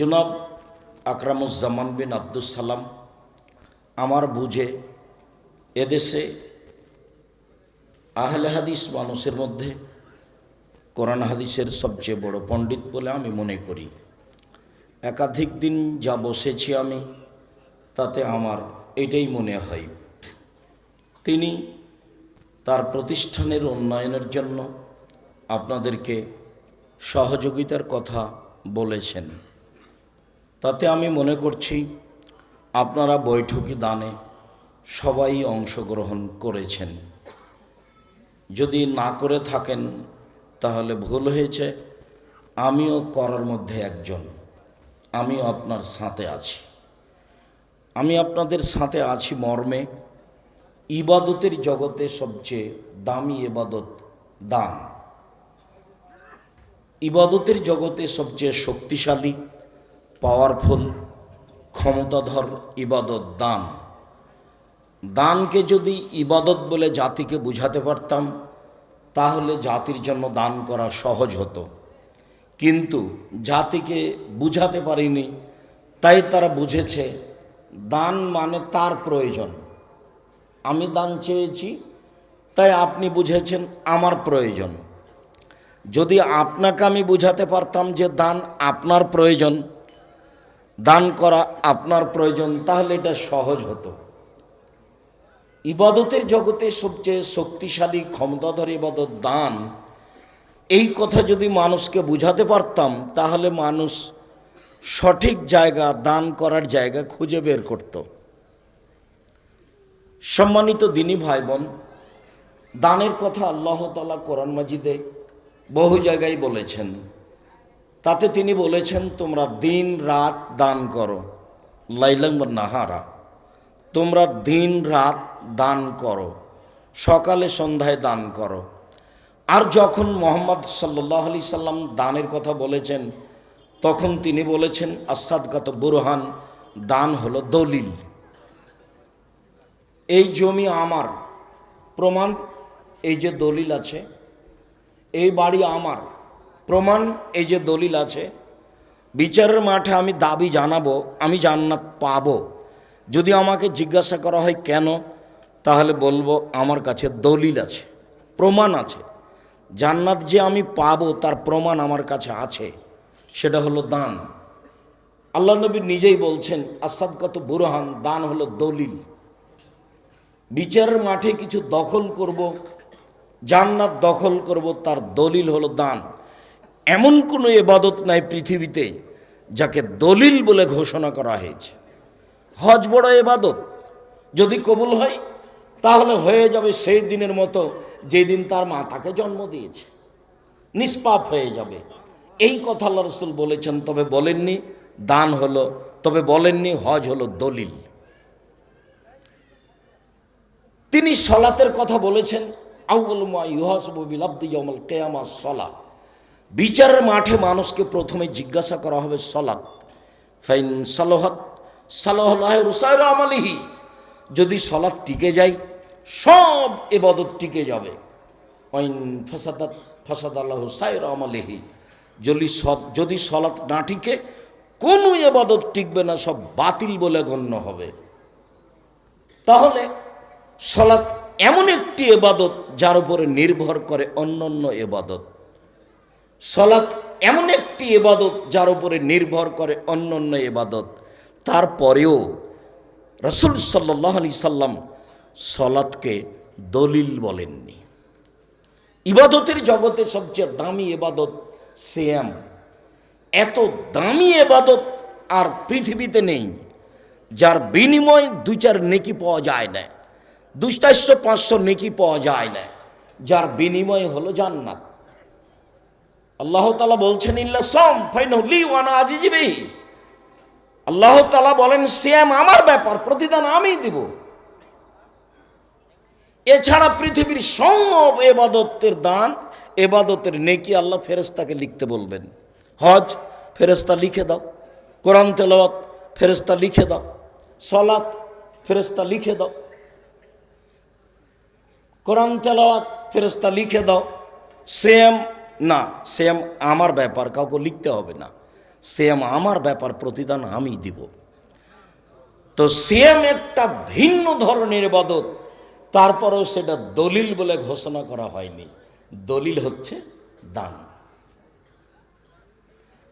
জনাব আকরামুজ্জামান বিন আব্দুস সালাম আমার বুঝে এদেশে আহলে হাদিস মানুষের মধ্যে কোরআন হাদিসের সবচেয়ে বড় পণ্ডিত বলে আমি মনে করি। একাধিক দিন যা বসেছি আমি, তাতে আমার এটাই মনে হয়। তিনি তার প্রতিষ্ঠানের উন্নয়নের জন্য আপনাদেরকে সহযোগিতার কথা বলেছেন। তাতে আমি মনে করছি আপনারা বৈঠকি দানে সবাই অংশগ্রহণ করেছেন। যদি না করে থাকেন, তাহলে ভুল হয়েছে। আমিও করার মধ্যে একজন। আমিও আপনার সাথে আছি। আমি আপনাদের সাথে আছি মর্মে। ইবাদতের জগতে সবচেয়ে দামি ইবাদত দান। ইবাদতের জগতে সবচেয়ে শক্তিশালী পাওয়ারফুল, ক্ষমতাধর ইবাদত দান। দানকে যদি ইবাদত বলে জাতিকে বুঝাতে পারতাম, তাহলে জাতির জন্য দান করা সহজ হতো। কিন্তু জাতিকে বুঝাতে পারিনি, তাই তারা বুঝেছে, দান মানে তার প্রয়োজন। আমি দান চেয়েছি, তাই আপনি বুঝেছেন আমার প্রয়োজন। যদি আপনাকে আমি বুঝাতে পারতাম যে দান আপনার প্রয়োজন দান করা আপনার প্রয়োজন, তাহলে এটা সহজ হতো। ইবাদতের জগতে সবচেয়ে শক্তিশালী, ক্ষমতাধর ইবাদত দান। এই কথা যদি মানুষকে বুঝাতে পারতাম, তাহলে মানুষ সঠিক জায়গা দান করার জায়গা খুঁজে বের করত। সম্মানিত দিনী ভাই বোন দানের কথা আল্লাহ তালা কোরআন মাজিদে বহু জায়গায় বলেছেন। তাতে তিনি বলেছেন, তোমরা দিন রাত দান করো, লাইলাং নাহারা। তোমরা দিন রাত দান করো, সকালে সন্ধ্যায় দান করো। আর যখন মোহাম্মদ সাল্লাহ আলি সাল্লাম দানের কথা বলেছেন, তখন তিনি বলেছেন আসাদগাত বুরহান, দান হলো দলিল। এই জমি আমার, প্রমাণ, এই যে দলিল আছে, এই বাড়ি আমার প্রমাণ এই যে দলিল আছে, বিচারের মাঠে আমি দাবি জানাব, আমি জান্নাত পাবো। যদি আমাকে জিজ্ঞাসা করা হয় কেন, তাহলে বলব আমার কাছে দলিল আছে, প্রমাণ আছে। জান্নাত যে আমি পাবো, তার প্রমাণ আমার কাছে আছে, সেটা হলো দান। আল্লাহ নবী নিজেই বলছেন আসাদ কত বুরহান, দান হলো দলিল। বিচারের মাঠে কিছু দখল করব, জান্নাত দখল করব, তার দলিল হলো দান। এমন কোনো এবাদত নাই পৃথিবীতে যাকে দলিল বলে ঘোষণা করা হয়েছে। হজ বড় এবাদত যদি কবুল হয়, তাহলে হয়ে যাবে সেই দিনের মতো যেই দিন তার মা তাকে জন্ম দিয়েছে। নিষ্পাপ হয়ে যাবে। এই কথা আল্লাহ রসুল বলেছেন, তবে বলেননি দান হলো, তবে বলেননি হজ হলো দলিল। তিনি সলাতের কথা বলেছেন আউ্লমা ইউহাসবিল কেয়ামা সলা। বিচারের মাঠে মানুষকে প্রথমে জিজ্ঞাসা করা হবে সলাৎ। ফাইন সালোহাত আমালিহি। যদি সলাৎ টিকে যায়, সব এবাদত টিকে যাবে। ওয়াইন ফাসাদাত ফাসাদ আল্লাহ সাইর আমালিহি। যদি যদি সলাৎ না টিকে, কোনো এবাদত টিকবে না, সব বাতিল বলে গণ্য হবে। তাহলে সলাৎ এমন একটি এবাদত যার উপরে নির্ভর করে অন্য অন্য এবাদত। সলাৎ এমন একটি এবাদত যার উপরে নির্ভর করে অন্য অন্য এবাদত। তারপরেও রসুল সাল্লাহ আলি সাল্লাম সলাৎকে দলিল বলেননি। ইবাদতের জগতে সবচেয়ে দামি এবাদত সিয়াম। এত দামি এবাদত আর পৃথিবীতে নেই, যার বিনিময় দু চার নেকি পাওয়া যায় না দুই পাঁচশো নেকি পাওয়া যায় না, যার বিনিময় হলো জান্নাত। আল্লাহ তালা বলছেন, ইল্লা সম ফাইনলি ওয়ানা আজি জিবি আল্লাহ তালা বলেন শ্যাম আমার ব্যাপার, প্রতিদান আমি দিব। এছাড়া পৃথিবীর সব এবাদতের দান, এবাদতের নেকি আল্লাহ ফেরেস্তাকে লিখতে বলবেন। হজ ফেরেস্তা লিখে দাও। কোরআন তেলাওয়াত ফেরেস্তা লিখে দাও। সলাৎ ফেরেস্তা লিখে দাও। কোরআন তেলাওয়াত ফেরেস্তা লিখে দাও। সেম না, সেম আমার ব্যাপার, কাউকে লিখতে হবে না। সিয়াম আমার ব্যাপার প্রতিদান আমি দিব। তো সিয়াম একটা ভিন্ন ধরনের ইবাদত, তারপরেও সেটা দলিল বলে ঘোষণা করা হয়নি। দলিল হচ্ছে দান।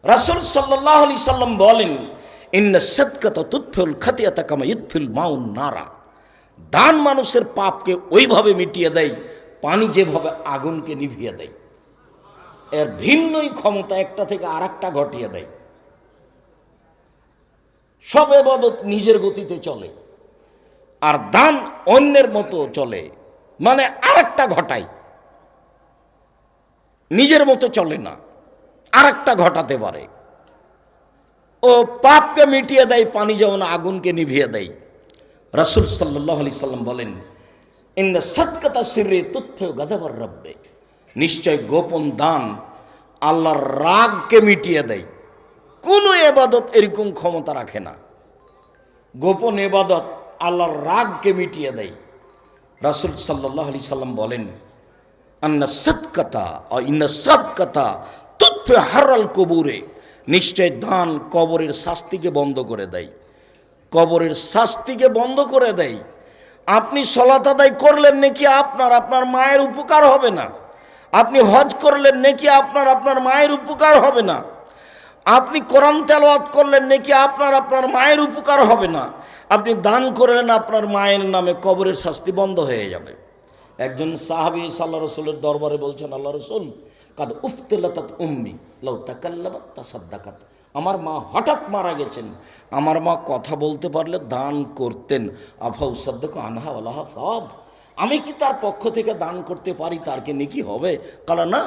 রাসুল সাল্লাহ আলি সাল্লাম বলেন তুৎফুল নারা। দান মানুষের পাপকে ওইভাবে মিটিয়ে দেয়, পানি যেভাবে আগুনকে নিভিয়ে দেয়। এর ভিন্নই ক্ষমতা একটা থেকে আর একটা ঘটিয়ে দেয়। সব এবাদত নিজের গতিতে চলে, আর দান অন্যের মতো চলে মানে আরেকটা ঘটায়। নিজের মতো চলে না, আরেকটা ঘটাতে পারে। ও পাপকে মিটিয়ে দেয়, পানি যেমন আগুনকে নিভিয়ে দেয়। রাসুল সাল্লাহ সাল্লাম বলেন ইন্দা সৎকতা সিরে তুৎফেও গাদাবার রব্বে। নিশ্চয় গোপন দান আল্লাহর রাগকে মিটিয়ে দেয়। কোনো এবাদত এরকম ক্ষমতা রাখে না। গোপন এবাদত আল্লাহর রাগকে মিটিয়ে দেয়। রাসুল সাল্লাহ আলি সাল্লাম বলেন, আন্না সৎকতা ইন্না সৎকতা তুৎফে হারাল কবুরে। নিশ্চয় দান কবরের শাস্তিকে বন্ধ করে দেয়। কবরের শাস্তিকে বন্ধ করে দেয়। আপনি সলাত আদায় করলেন নাকি আপনার? আপনার মায়ের উপকার হবে না। আপনি হজ করলেন নাকি আপনার আপনার মায়ের উপকার হবে না। আপনি কোরআন তেলাওয়াত করলেন নাকি আপনার আপনার মায়ের উপকার হবে না। আপনি দান করলেন আপনার মায়ের নামে কবরের শাস্তি বন্ধ হয়ে যাবে। একজন সাহাবি সাল্লাহ রসুলের দরবারে বলছেন আল্লাহ রসুল, কাদ উফতেলাত উম্মি, লাউ তাকাল্লাবাত আমার মা হঠাৎ মারা গেছেন। আমার মা কথা বলতে পারলে দান করতেন। আফাউ সাদ্দাক আনহা আল্লাহ সব। আমি কি তার পক্ষ থেকে দান করতে পারি? তার কি নেকি হবে? কালা না,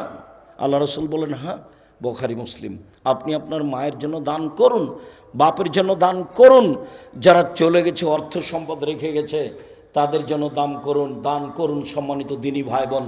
আল্লাহ রসুল বলেন হ্যাঁ বোখারি, মুসলিম, আপনি আপনার মায়ের জন্য দান করুন, বাপের জন্য দান করুন। যারা চলে গেছে, অর্থ সম্পদ রেখে গেছে, তাদের জন্য দান করুন দান করুন সম্মানিত দিনী ভাই বোন।